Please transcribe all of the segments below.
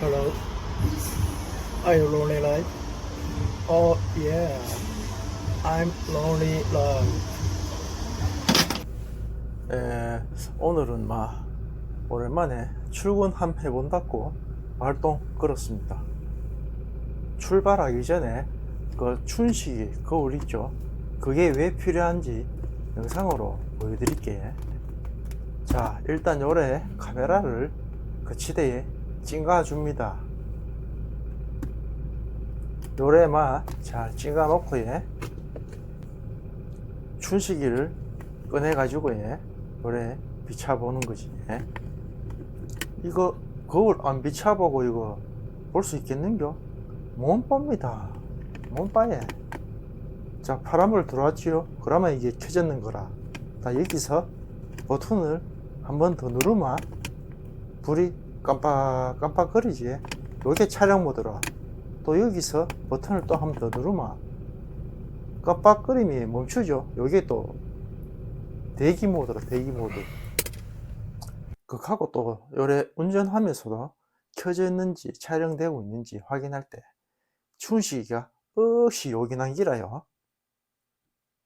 Hello. Are you lonely life? Oh yeah. I'm lonely life. 에, 오늘은 막 오랜만에 출근 한번 해본다고 활동 걸었습니다. 출발하기 전에 그 춘식이 거울 있죠? 그게 왜 필요한지 영상으로 보여드릴게요. 자, 일단 요래 카메라를 거치대에 찡가 줍니다. 요래만 잘 찡가 놓고 예. 춘식이를 꺼내 가지고 예. 요래 비춰보는 거지. 예. 이거 거울 안 비춰보고 이거 볼 수 있겠는겨? 못 봅니다. 못 봐예. 자, 파란불 들어왔지요? 그러면 이게 켜졌는 거라. 자, 여기서 버튼을 한 번 더 누르면 불이 깜빡깜빡거리지. 요게 촬영 모드라. 또 여기서 버튼을 또 한 번 더 누르면 깜빡거림이 멈추죠. 요게 또 대기 모드라, 대기 모드. 그하고 또 요래 운전하면서도 켜져 있는지 촬영되고 있는지 확인할 때 춘식이가 없이 요긴한 기라요.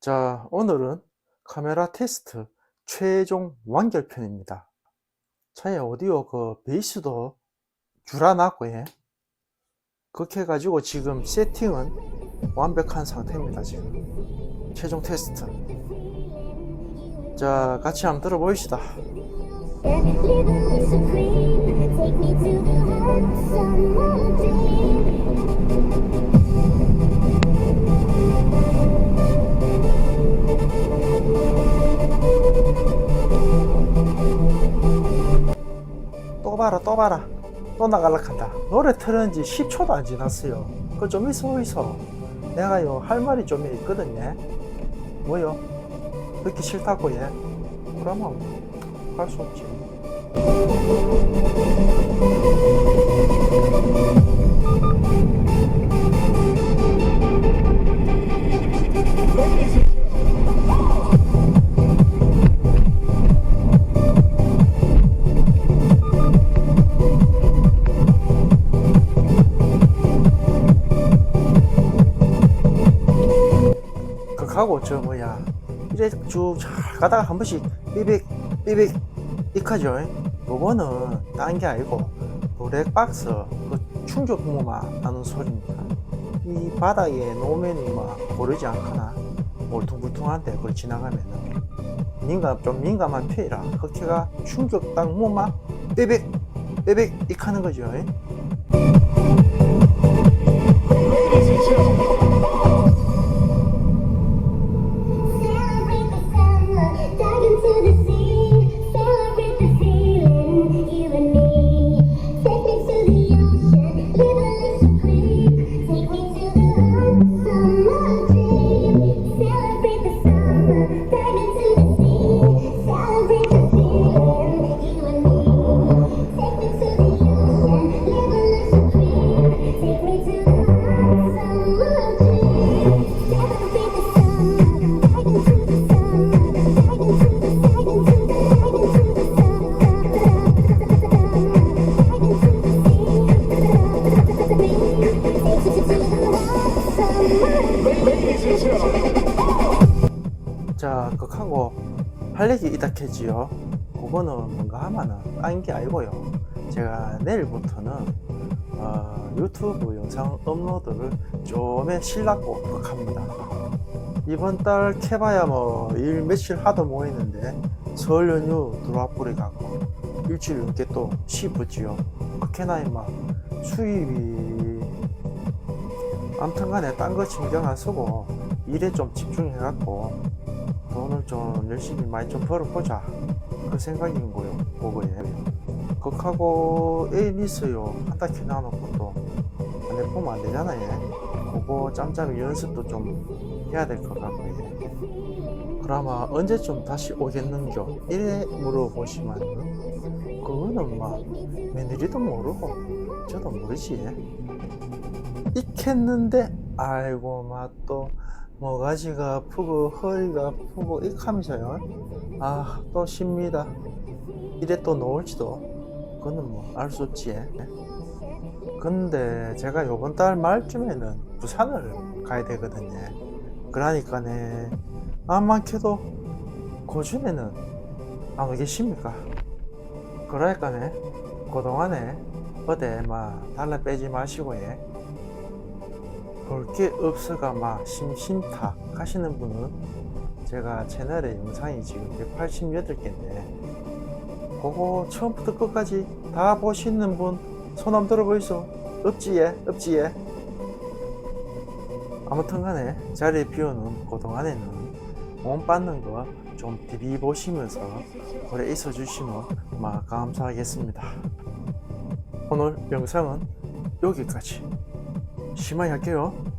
자, 오늘은 카메라 테스트 최종 완결편입니다. 차에 오디오 그 베이스도 줄여놨고, 예. 그렇게 해가지고 지금 세팅은 완벽한 상태입니다, 지금. 최종 테스트. 자, 같이 한번 들어보시다. 봐라, 또 봐라. 또 나갈락한다. 노래 틀은 지 10초도 안 지났어요. 그거 좀 있어, 있어. 내가요, 할 말이 좀 있거든요. 뭐요? 그렇게 싫다고, 예? 그러면 할 수 없지. 그하고 저 뭐야. 이래 쭉 잘 가다가 한 번씩 삐빅 삐빅 익하죠. 요거는 딴 게 아니고 블랙박스 그 충격 부모만 나는 소리입니다. 이 바닥에 놓으면이 막 고르지 않거나 울퉁불퉁한데 그걸 지나가면은 민감 좀 민감한 피해라 그렇게가 충격 딱 뭐만 삐빅 삐빅 익하는 거죠 할 얘기 이닥했지요. 그거는 뭔가 하면은 딴게 아니고요. 제가 내일부터는 어, 유튜브 영상 업로드를 좀에 신났고 극합니다. 이번 달 캐봐야 뭐 일 며칠 하도 모이는데 설 연휴 들어와 뿌리 갖고 일주일 넘게 또 쉬었지요. 그렇게나 막 수입이 아무튼 간에 딴 거 신경 안 쓰고 일에 좀 집중해 갖고 돈을 좀 열심히 많이 좀 벌어보자. 그 생각인 거요 그거예요 그하고 애인 있어요. 한다 켜놔놓고 또안 해보면 안 되잖아요. 그거 짬짬이 연습도 좀 해야 될 것 같고요 그러면 언제쯤 다시 오겠는겨? 이래 물어보시면 그거는 막 며느리도 모르고 저도 모르지. 익혔는데 아이고 막또 모가지가 아프고 허리가 아프고 익하면서요 아 또 쉽니다 이래 또 놓을지도 그거는 뭐 알 수 없지 근데 제가 요번 달 말쯤에는 부산을 가야 되거든요. 그러니까네 안많게도 고준에는 안 오겠습니까? 그러니까네 그동안에 어디 막 달러 빼지 마시고 예. 볼 게 없어가 막 심심타 하시는 분은 제가 채널에 영상이 지금 188개인데 그거 처음부터 끝까지 다 보시는 분 손 한번 들어보이소 없지예 없지예 아무튼 간에 자리에 비우는 그동안에는 몸 받는 거좀 비비 보시면서 오래 있어 주시면 막 감사하겠습니다. 오늘 영상은 여기까지 심하게 할게요